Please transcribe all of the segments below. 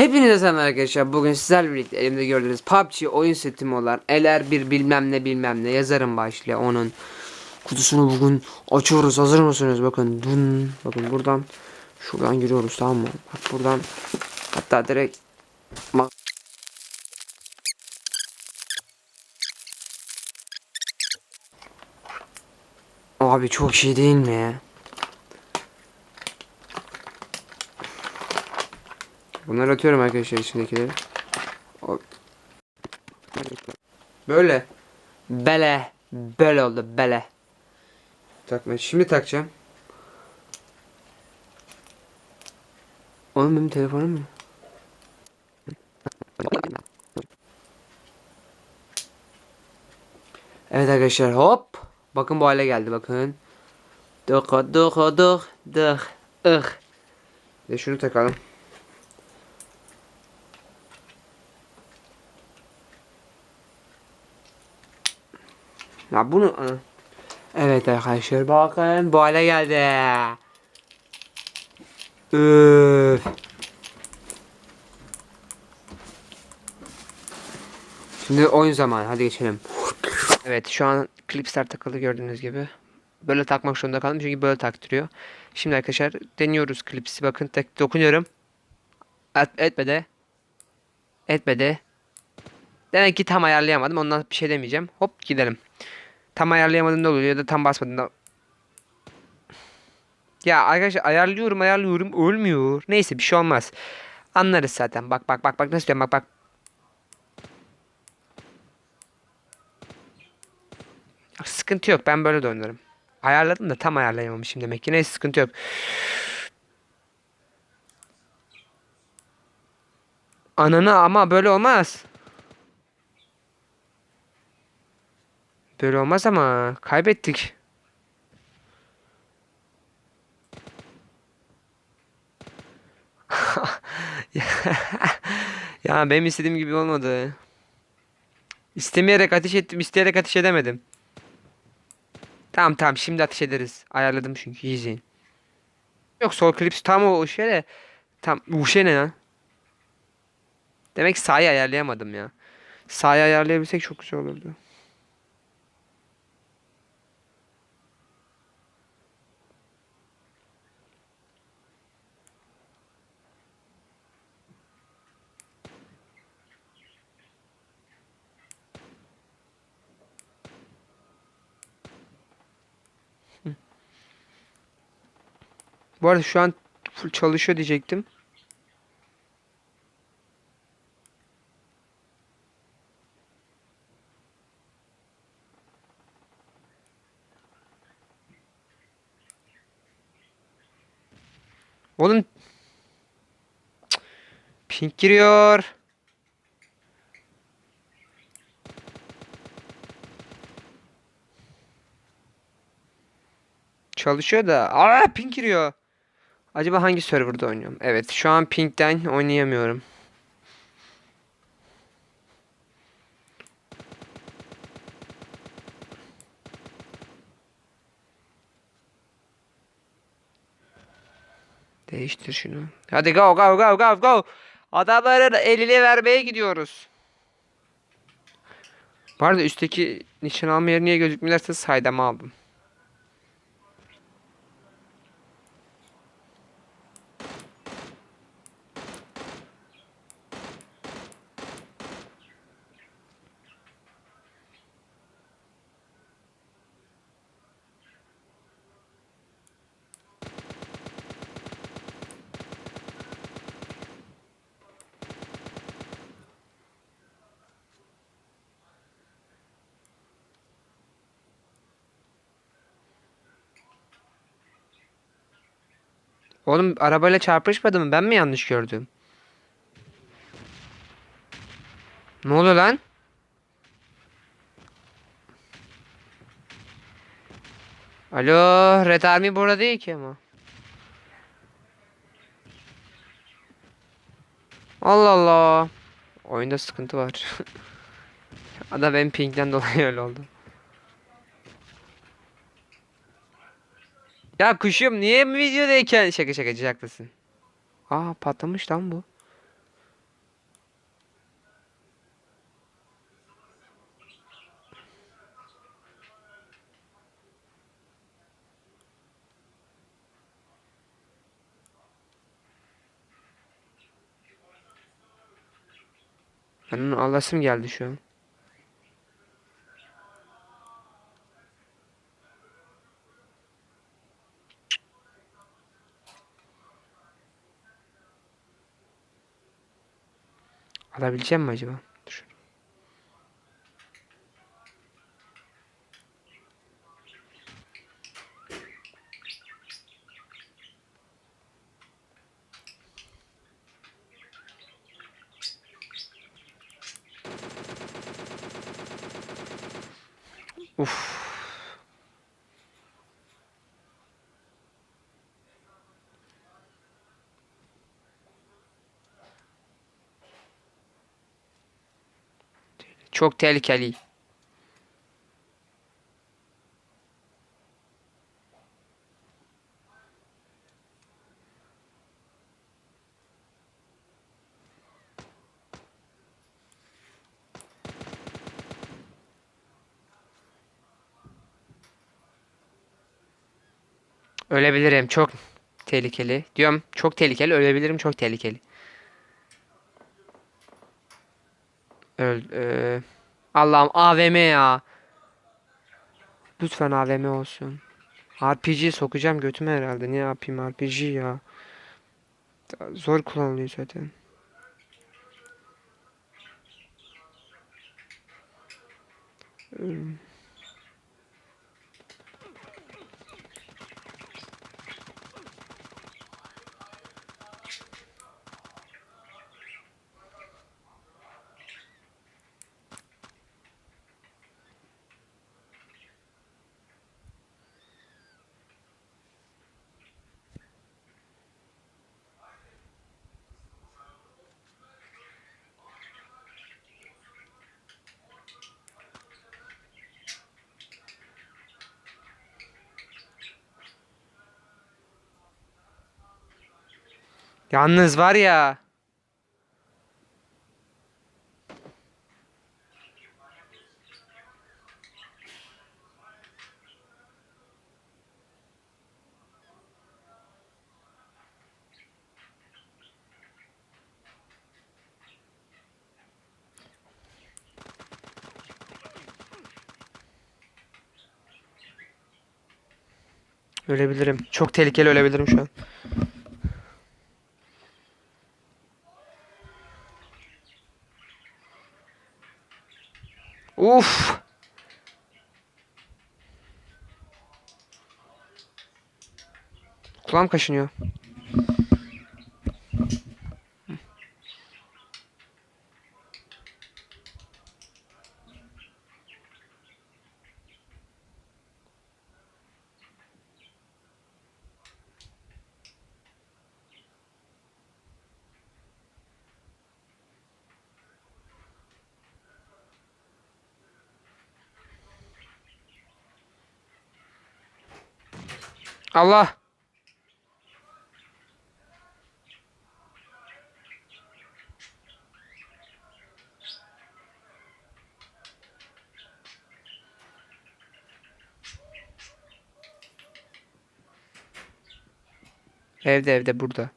Hepinize selam arkadaşlar. Bugün sizlerle birlikte elimde gördüğünüz PUBG oyun setimi olan Eler bir bilmem ne bilmem ne yazarım başlığı onun kutusunu bugün açıyoruz. Hazır mısınız? Bakın dun. Bakın buradan şuradan giriyoruz tamam mı? Bak buradan hatta direkt. Abi çok şey değil mi? Bunları atıyorum arkadaşlar içindekileri. Böyle. Bele. Böyle oldu bele. Takma. Şimdi takacağım. Oğlum benim telefonum mu? Evet arkadaşlar hop. Bakın bu hale geldi bakın. Dık dık dık dık ıh. Ve şunu takalım. Ya bunu Evet arkadaşlar bakın bu hale geldi. Üf. Şimdi oyun zamanı hadi geçelim. Evet şu an klipsler takılı gördüğünüz gibi. Böyle takmak zorunda kaldım çünkü böyle taktırıyor. Şimdi arkadaşlar deniyoruz klipsi bakın tek dokunuyorum. Et, etmedi. Etmedi. Demek ki tam ayarlayamadım ondan bir şey demeyeceğim. Hop gidelim. Tam ayarlayamadığında oluyor ya da tam basmadığında. Ya arkadaşlar ayarlıyorum ayarlıyorum olmuyor. Neyse bir şey olmaz. Anlarız zaten. Bak bak bak bak nasıl diyorum bak bak. Sıkıntı yok ben böyle oynarım. Ayarladım da tam ayarlayamamışım demek ki. Neyse sıkıntı yok. Ananı ama böyle olmaz. Böyle olmaz ama kaybettik. ya benim istediğim gibi olmadı. İstemeyerek ateş ettim, isteyerek ateş edemedim. Tamam tamam şimdi ateş ederiz. Ayarladım çünkü izleyin. Yok sol klips tam o de tam bu şey ne lan? Demek sağı ayarlayamadım ya. Sağı ayarlayabilsek çok güzel olurdu. Bu arada şu an full çalışıyor diyecektim. Oğlum. Pink giriyor. Çalışıyor da. Aa pink giriyor. Acaba hangi serverda oynuyorum? Evet şu an pinkten oynayamıyorum. Değiştir şunu. Hadi go go go go go. Adamların eline vermeye gidiyoruz. Bu arada üstteki nişan alma yeri niye gözükmüyorsa saydama aldım. Oğlum arabayla çarpışmadı mı? Ben mi yanlış gördüm? Ne oluyor lan? Alo, Red Army burada değil ki ama. Allah Allah. Oyunda sıkıntı var. Ada benim pingden dolayı öyle oldu. Ya kuşum niye mi videodayken şaka şaka haklısın. Aa patlamış lan bu. Anın ağlasım geldi şu an. Alabileceğim mi acaba? Dur. Uf. Çok tehlikeli. Ölebilirim. Çok tehlikeli. Diyorum çok tehlikeli. Ölebilirim. Çok tehlikeli. Öl. eee, Allah'ım AVM ya. Lütfen AVM olsun. RPG sokacağım götüme herhalde. Ne yapayım RPG ya. Zor kullanılıyor zaten. Hmm. Yalnız var ya. Ölebilirim. Çok tehlikeli ölebilirim şu an. Уф! Кламка еще не. Allah. Evde evde burada.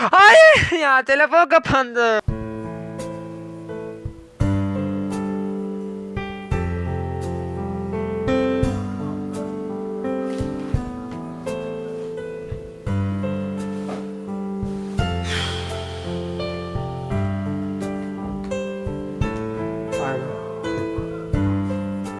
Hayır ya telefon kapandı.